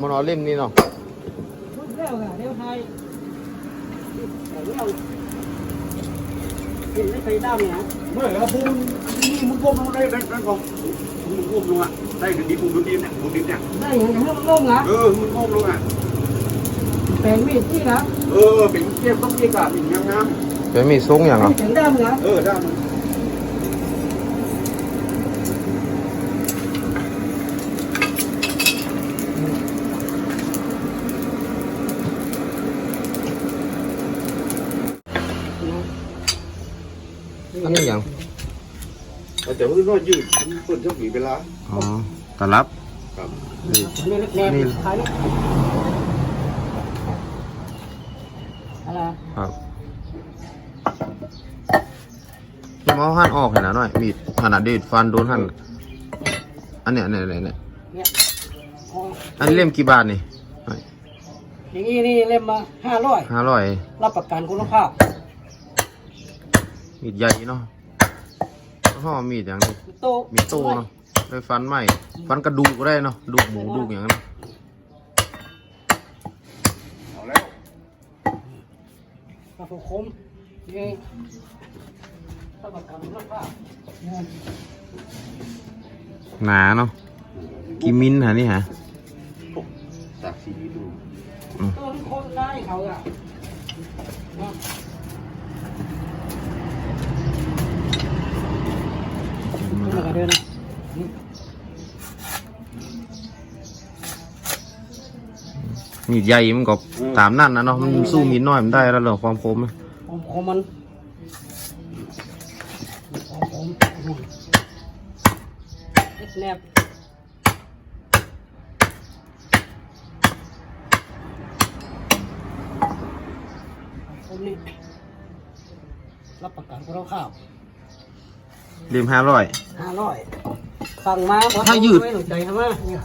วันขับมันเอาเล่มนี่เนาะพูดแล้วค่ะเดี๋ยวไทยแต่เราเห็นไม่เคยด้ามเนี่ยนะเมื่อเราพูดนี่มึงก้มลงได้เป็นเป็นของมึงก้มลงอะได้ถึงดีปุ่มดูดีเนี่ยปุ่มดินเนี่ยได้ยังไงให้มันโล่งนะเออมึงก้มลงอะแปลงมีดที่นะเออเป็นเทียบต้องเทียบกับอีกงามงามเป็นมีซุ้งอย่างไม่อะถึงด้ามนะเออได้มันอันนี้อย่าง แต่ว่าน้อยยืดเปิดช่วงกี่เวลาอ๋อตลับครับนี่นี่เล็กนี่ๆขายนี่อะไรครับที่หมอหั่นออกเห็นนะหน่อยมีดขนาดดีดฟันโดนหั่นอันเนี้ยอันเนี้ยอันเนี้ยเนี่ยอ๋ออันนี้เล่มกี่บาทนี่อย่างนี้นี่เล่มมาห้าร้อยห้าร้อยรับประกันคุณภาพมีดใหญ่เนาะ ห่อมีดอย่างนี้โตมีโต้เนาะไปฟันใหม่ฟันกระดูกก็ได้เนาะดูกหมูดูกอย่างนั้นเอาแล้วกระสุนคมนี่รับประกันคุณภาพหนาเนาะกี่มิลฮะนี่ฮะตัดสีดูต้นคนได้เขาอะ เนาะนี่ก็เดินนะนี่มีดใหญ่มันก็ตามนั่นนะเนาะมันสู้มีดน้อยมันได้แล้วเหรอความคมนะผมผมมันผมผมเอ็ดแนบผมนี่รับประกันคุณภาพ เล่มห้าร้อย ห้าร้อยสั่งมาบ่ถ้ายืด ไม่หนุนใจทำไมเนี่ย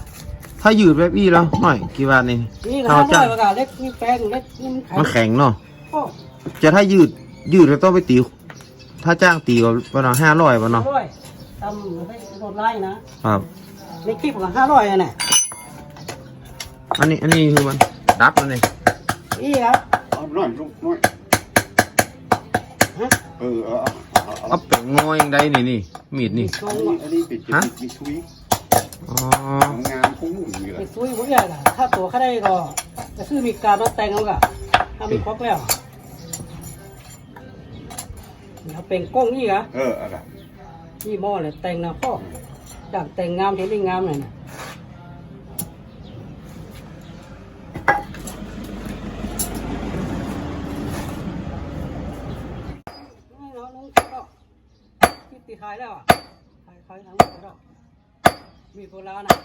ถ้ายืดแบบอี้แล้วหน่อยกี่บาทนี่ นี่ก็เอาห้าร้จ้ะ อยประกาศเล็กนี่แป้งเล็กนี่มันมันแข็งแข็งเนาะโอ้จะถ้ายืดยืดแล้วต้องไปตี ถ้าจ้างตีก็ประมาณห้าร้อยป่ะห้าเนาะร้อยทำให้โดนไล่นะครับ ในคลิปของห้าร้อยอะเนี่ยอันนี้อันนี้คือมันดับมันเลยนี่ครับเอาหน่อยลูกหน่อยฮะเออเอาเอา เอาเอาแป้งงอยังไดนี่นี่ มีดนี่ตรอังนนี้อันนี้ปิดจะฮะมีทุยอ๋องามคุ้มอยู่เลไอ้ยซุยผมใหญ่ล่ะถ้าตัวเขาได้ก็จะซื้อมีการมาแต่งเอากะถ้ามีครบแล้วเอาเป็นกล้องนี่กะเอออะไรนี่หม้อเลยแต่งนะพ่อดักแต่งงามเห็นได้งามเลยนะนี่เนาะลุงก็คิดตีขายแล้วอะขายขายทั้งหมดแล้วมีโบราณนะ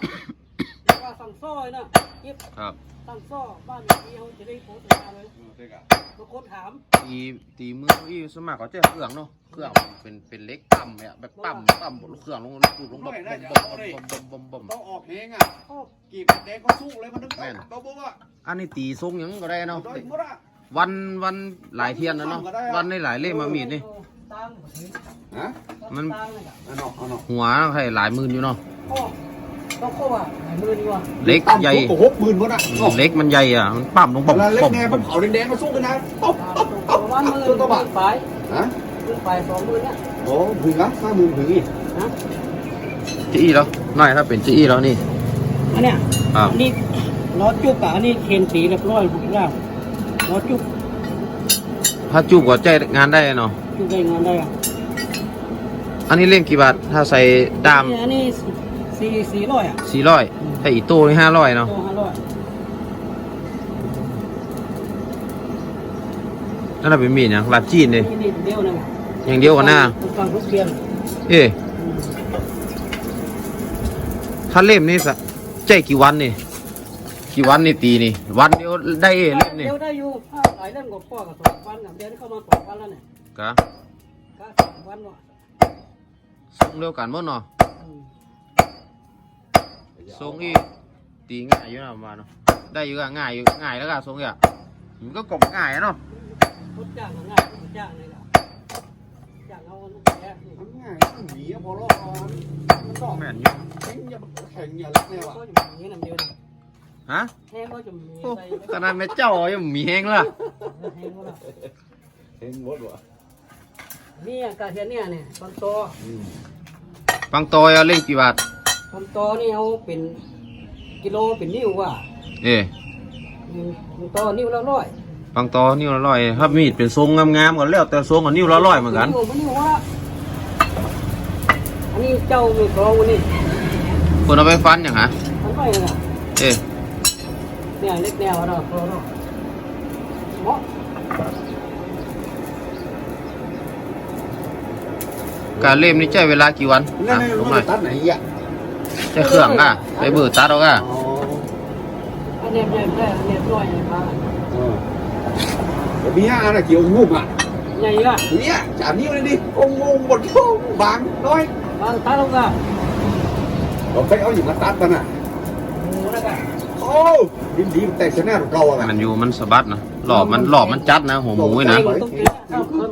เรียกว่าสั่งซ้อยนะเย็บครับตั้งซ่อบ้านนี้เขาจะได้โพสต์มาเลยเด็กอะบางคนถามตีตีมืออี้สวนมัครเขาจะเครื่องเนาะเครื่องเป็นเป็นเล็กต่ำเนี่ยแบบต่ำต่ำเครื่องลงลูกลงบ่มบ่มบ่มบ่มบ่มบ่มต้องออกเพลงอะโอ้กีบแดงเขาสู้เลยมันนึกได้เขาบอกว่าอันนี้ตีทรงหยังก็ได้เนาะโดยหมดอะวันวันหลายเทียนนะเนาะวันในหลายเล่มมามีดนี่ ตั้งฮะมันตั้งเลยอะอันนอกอันนอกหัวใครหลายหมื่นอยู่เนาะโอ้ต้องเข้าอะหลายมือดีกว่าเล็กใหญ่ก็หกหมื่นหมดอะเล็กมันใหญ่อะมันปั๊มลงเวปั๊มลาเล็กปั๊มแดงมันเผาแดงๆมาสู้กันนะต๊บต๊บต๊บประมาณมือตัวตัวมืบ้าอปลายฮะมือปลายสองมือเนี่ยโอ้ถึงละห้าหมื่นถึงอีกนะจี้แล้วน้อยถ้าเป็นจี้แล้วนี่อันเนี้ยครับอันนี้ล้อจุกอะอันนี้เคนสีเรียบร้อยทุกอย่างล้อจุกถ้าจูบก็ใจงานได้เนาะ จุกได้งานได้อะอันนี้เล่มกี่บาท ถ้าใส่ดามอันนี้สี่สี่ร้อยอะสี่ร้อยถ้าอีโต้นี่ห้าร้อยเนาะตัวห้าร้อยนั่นนะเป็นมีดอย่างลาบจีนเลยนี่นี่เดียวนึงอย่างเดียวกันหน้าฟังทุกเรียนเอ๊ะถ้าเล่มนี่สะใจกี่วันนี่กี่วันนี่ตีนี่ วันเดียวได้เอ้เล่มนี่เดี๋ยวได้อยู่ถ้าหลายเล่มกับพ่อกับสองวันกับเดือนเข้ามาสองวันแล้วเนี่ย กะก็สองวันว่ะส่งเร็วกันหมดเนาะอืมส่งอีกตีง่ายอยู่นะประมาณเนาะได้อยู่ก็ง่ายอยู่ง่ายแล้วก็ส่งอีกอะมั นก็กลมง่ายอะเนาะพุทธจ้างก็ง่ายพุทธจ้างเลยล่ะจ้างเอาลูกแกะนี่มันง่ายหนีพอรอดมันต้องแม่นอยู่แข่งอย่าแข่งอย่าเล็กแนวอะก็อยู่อย่างนี้นำเดียวนะฮะแห้งก็จะมีโอ้ใส่ขนาดแม่เจ้ายังมีแห้งล่ะแห้งก็ละเห็นหมดวะนี่กาเทียนเนี่ยเนี่ยตอนโตปังตอยเอาเล่งกี่บาทตอนโตนี่เอาเป็นกิโลเป็นนิ้วว่ะเอ้ตอนโตนิ้วละร้อยปังตอนิ้วละร้อยถ้ามีดเป็นทรงงามๆก็แล้วแต่ทรงก็นิ้วละร้อยเหมือนกันนิ้วมันนิ้วว่าอันนี้เจ้ามีกรองวันนี้คนเอาไปฟันอย่างฮะมันไม่เนี่ยเอ้เนี่ยเล็กแนวเนาะกรองเนาะเหมาะ การเล่มนี่ใช้เวลากี่วันนั่อะนนี่ลมังหน่อยนตัดไหนอะใช้เครื่องอะไปเบื่อตัดเอาอะอ๋ออันเนี้ยเนี่ยแค่อันเนี้ยน้อยเนี่ยมาเออเดี๋ยวมีห้าอะไรเกี่ยวงูอะใหญ่ละเนี่ยจามนิ้วเลยดิโอ้งงหมดโอ้บางน้อยบางตาลงอะเราไปเอาอย่างมาตัดกันอะหมูนะกันโอ้ดินดีมันแตกชนะเราอะมันอยู่มันสะบัดนะหลอบมันหลอบมันจัดนะหัวหมูนี่นะตรงนี้เข้าเพิ่ม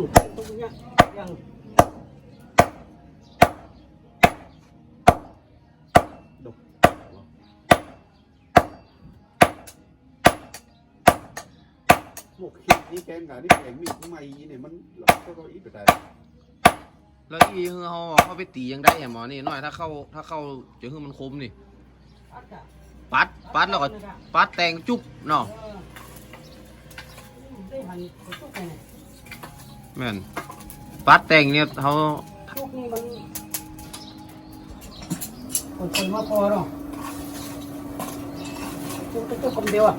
พวกคิดนี่แกงกับนี่แกงมีดไม่เนี่ยมันหลอกก็อีกไปได้แล้วอีคือเขาเขาไปตียังได้แหมอนี่หน่อยถ้าเข้าถ้าเข้าจะคือมันคมนี่อัดอะปัดปัดแล้วก็ปัดแตงจุ๊บเนาะได้หันทุกไงแม่นปัดแตงเนี่ยเขาทุกนี่มันคนคนมาพอเนาะทุกทุกคนเดียวอะ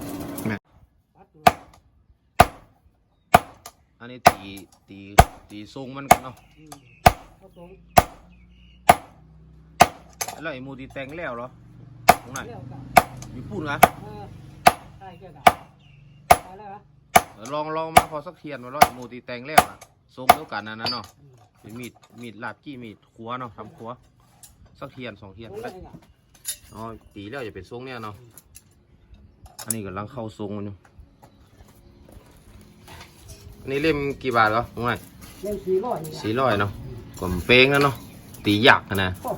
อันนี้ตีตีตีทรงมันกันเนาะครับผมแล้วไอ้หมูตีแตงแล้วเหรอตรงไหนแล้วกันญี่ปุ่นนะเออใช่เกี่ยวกับตายแล้วเหรอเออลองลองมาพอสักเทียนมาแล้วไอ้หมูตีแตงแล้วนะทรงเดียวกันนั่นนะเนาะเป็นมีดมีดลาบจี้มีดครัวเนาะทำครัวสักเทียนสองเทียนตรงไปนี้อะอ๋อตีแล้วอย่าเป็นทรงเนี่ยเนาะอันนี้กำลังเข้าทรงมันอยู่อั นนี้เล่มกี่บาทเหรอตรงไหนเล่นสี่ร้อยนี่สี่ร้อยเนาะกลมเป้งแล้วเนาะตีหยักนะ โอ้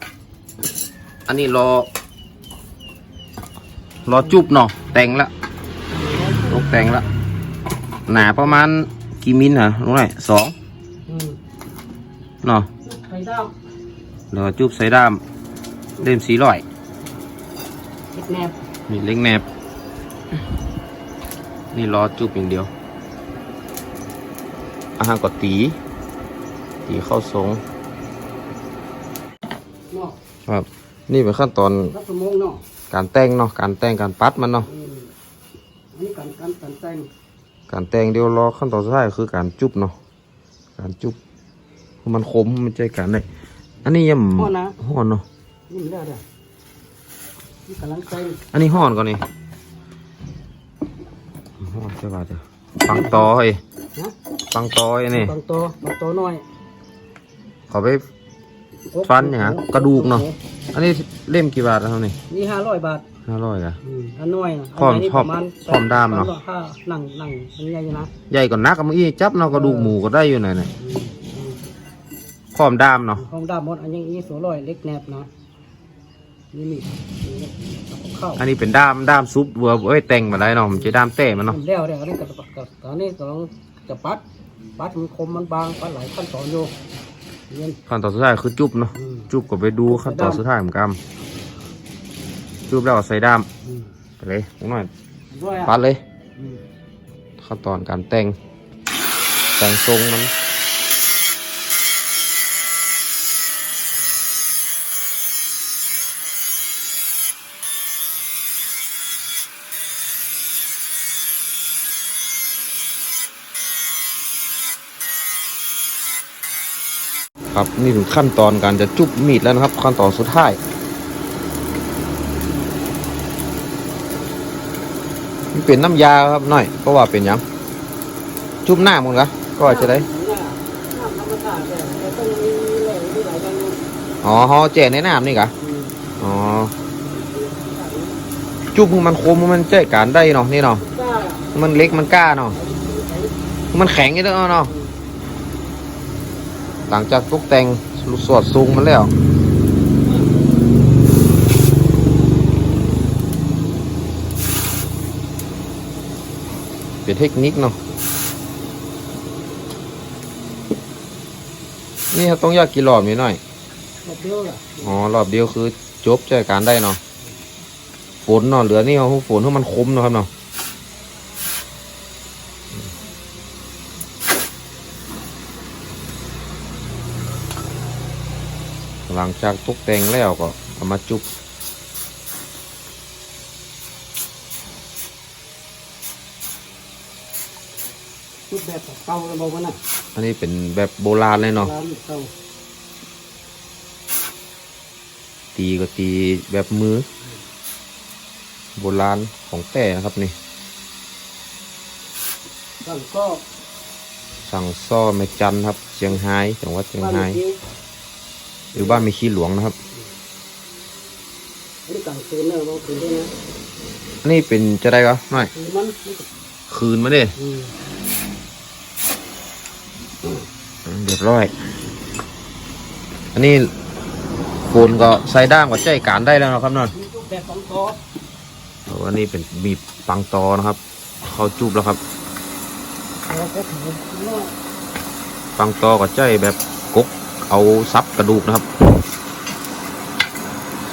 อันนี้รอ รอจุบเนาะแต่งละตกแต่งละหนาประมาณกี่มิลฮะรู้ไหมสองอืมเนาะไข่ดาวรอจุบใส่ด้ามเล่มสี่ร้อย เห็ดแนบมีเล็กแนบ นี่รอจุบอย่างเดียว อาหารก็ตี ตีเข้าทรงเนาะครับ นี่เป็นขั้นตอนรับสมองเนาะการแต่งเนาะการแต่งการปัดมันเนาะอืมอันนี้การการการแต่งการแต่งเดียวรอขั้นตอนสุดท้ายคือการจุบเนาะการจุบให้มันคมมันใจกันได้อันนี้ยังห่อนนะห่อนเนาะนี่มันได้เด้อนี่กำลังแต่งอันนี้ห่อนก่อนนี่ห่อนใช่ป่ะเจ้าฟังตอเฮ้ย นะฟังตอไอ้นี่ บางตัวบางตัวน้อยเขาไป ฟันเนี่ยฮะกระดูกเนาะ อันนี้เล่มกี่บาทแล้วครับนี่นี่ห้าร้อยบาทห้าร้อยอะ อืมอันน้อยนะพร้อมนใหญ่นี่พร้อมประมาณพร้อมด้ามเนาะห้าหนังหนังอันใหญ่อยู่นะใหญ่กว่านักกับเมื่อกี้จับเนาะกระดูกหมูก็ได้อยู่ไหนเนี่ยอืมอืมพร้อมด้ามเนาะห้องด้ามหมดอันยังอีสวยร้อยเล็กแนบนะนี่มีนี่เข้า อันนี้เป็นด้ามด้ามซุปเวอร์เอ้ยแต่งมาได้เนาะมันจะด้ามเต้มันเนาะมันแล้วเดี๋ยวอันนี้กับกับตอนนี้กำลังจะปัด ปัดมันคมมันบางปัดหลายขั้นตอนอยู่เรียน ขั้นตอนสุดท้ายคือจุบเนาะอืม จุบก็ไปดูขั้นตอนสุดท้ายเหมือนกันจุบแล้วก็ใส่ด้ามอืมไปเลยนิดหน่อยด้วยอะปัดเลย อืมขั้นตอนการแต่งแต่งทรงมัน ครับ นี่ถึงขั้นตอนการจะจุบมีดแล้วนะครับ ขั้นตอนสุดท้ายมันเป็นน้ำยาครับหน่อย เพราะว่าเป็นยังจุบหน้ามึงกะก็จะได้อ๋อฮอแจกในน้ำนี่กะอ๋อจุบมันคมมันแจกการได้เนาะนี่เนาะมันเล็กมันกล้าเนาะมันแข็งอยู่เด้อเนาะ หลังจากตกแต่งสวดทรงมันแล้วนเป็นเทคนิคเนาะนี่ครับต้องยากกี่รอบนิดหน่อยแบบเดียวล่ะอ๋อรอบเดียวคือจบใจการได้เนาะฝนเนาะเหลือนี่เอาฝนให้มันคมเนาะครับเนาะ หลังจากตกแต่งแล้วก็เอามาจุบรูปแบบเก่าเราบอกว่าน่ะอันนี้เป็นแบบโบราณเลยเนาะร้านเก่าตีก็ตีแบบมือ โบราณของแต่นะครับนี่บ้านก็สั่งซ่อแม่จันครับเชียงไฮ้จังหวัดเชียงบ้านไฮ้นี้ หรือบ้านมีขี้หลวงนะครับอันนี้กลางคืนเนอะบางคืนด้วยนะอันนี้เป็นจะได้ก็หน่อยคืนมันคืนมาดิอืมเรียบร้อย อันนี้โกนก็ใส่ด้ามกับใจการได้แล้วนะครับนอนมีรูปแบบสองคอโอ้อันนี้เป็นมีดปังตอนะครับ เข้าจุบแล้วครับแล้วก็ถือว่าปังตอกับใจแบบกก เอาซับกระดูกนะครับ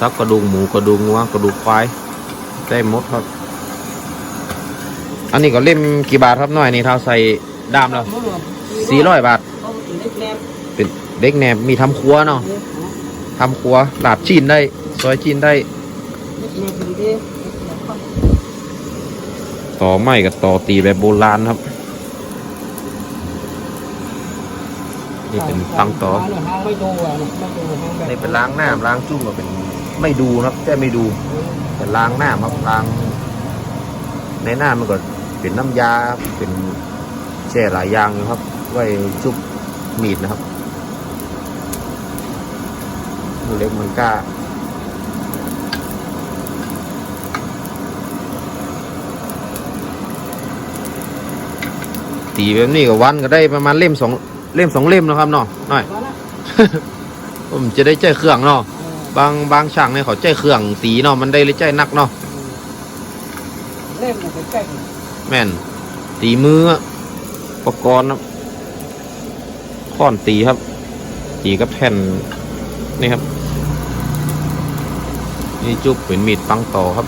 ซับกระดูกหมูกระดูกงัวกระดูกควายได้หมดครับ อันนี้ก็เล่มกี่บาทครับน้อยนี่เท่าใส่ดามแล้วสี่ร้อยบาท เป็นเด็กแหนบมีทำครัวเนาะเนี่ยนะทำครัวหลาบจีนได้ ซอยจีนได้นบเป็นเด้ ต่อไม้กับต่อตีแบบโบราณครับ นี่เป็นตังต่อนี่เป็นล้างหน้าล้างจุ่มก็เป็นไม่ดูนะครับแค่ไม่ดูแต่ล้างหน้าครับล้าง ในหน้ามันก็เป็นน้ำยาเป็นแช่หลายอย่างครับ ไว้จุบมีดนะครับเล็กมันกล้าตีแบบนี้ก็วันก็ได้ประมาณเล่มสอง เล่มสองเล่มนะครับเนาะหน่อยว่านะผมจะได้ใจเครื่องเนาะบางบางช่างเนี่ยเขาใจเครื่องตีเนาะมันได้เลยใจนักเนาะเล่มเนี่ยเป็นแก้แม่นตีมืออะอุปกรณ์ครับค้อนตีครับ ตีกับแผ่นนี่ครับ นี่จุบเป็นมีดปังต่อครับ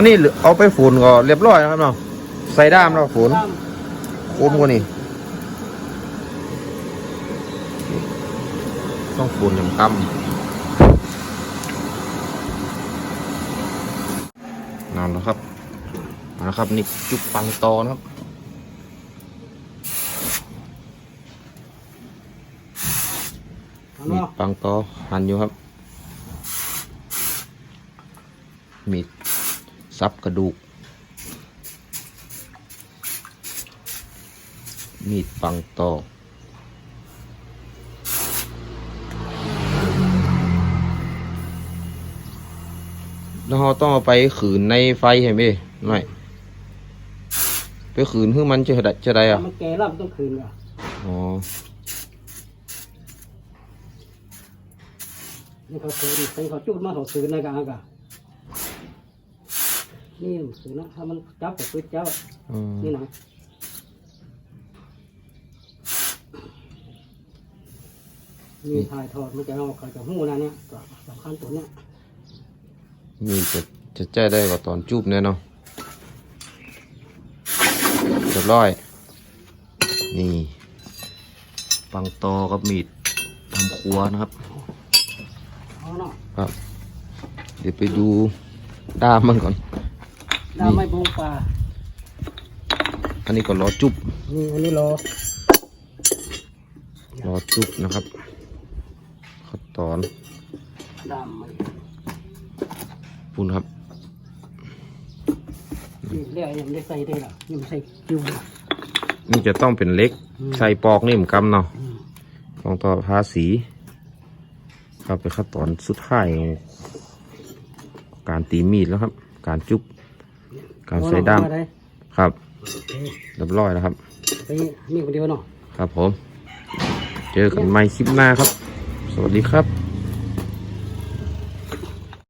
อันนี้เอาไปฝุ่นก็เรียบร้อยนะครับเนาะใส่ด้ามแล้วฝุ่นคมกว่านี่ต้องฝุ่นอย่างคำนั่นแหละครับนะครับนี่จุบปังตอนะครับเอามีดเนาะปังตอหั่นอยู่ครับมีด ซับกระดูก มีดปังตอแล้วเราต้องเอาไปขืนในไฟเห็นไหมหน่อยไปขืนเพื่อมันจะได้จะได้อะมันแก่แล้วมันต้องคืนอะอ๋อนี่เขาคืนเป็นเขาจุดมาเขาคืนในกลางกะ นี่มันคืนนะถ้ามันจับกับปืนจับอืมนี่นะนี่ถ่ายทอดมันจะเอาเขาจะหู้นะเนี่ยตัวสำคัญตัวเนี้ยมีจะจะใจได้กว่าตอนจูบแน่เนอนเรียบร้อย นี่ปังตอกับมีดทำครัวนะครับเอาเนาะครับ เดี๋ยวไปดูด้ามมันก่อน ดาวไม่บงปลาอันนี้ก็รอจุบนี่อันนี้รอรอจุบนะครับขั้นตอนดำไม่ปุ่นครับนี่เรียกยังไม่ได้ใส่ได้หรอยังไม่ใส่คิวเลยนี่จะต้องเป็นเล็กอืมใส่ปอกนี่เหมือนกันเนาะอืมลองต่อภาษีครับเป็นขั้นตอนสุดท้ายของการตีมีดแล้วครับ การจุบ การใส่ด้ามเอเอได้ครับโอเคเรียบร้อยแล้วครับไปนี่คนเดียวเนาะครับผม เจอกันใหม่คลิปหน้าครับ สวัสดีครับ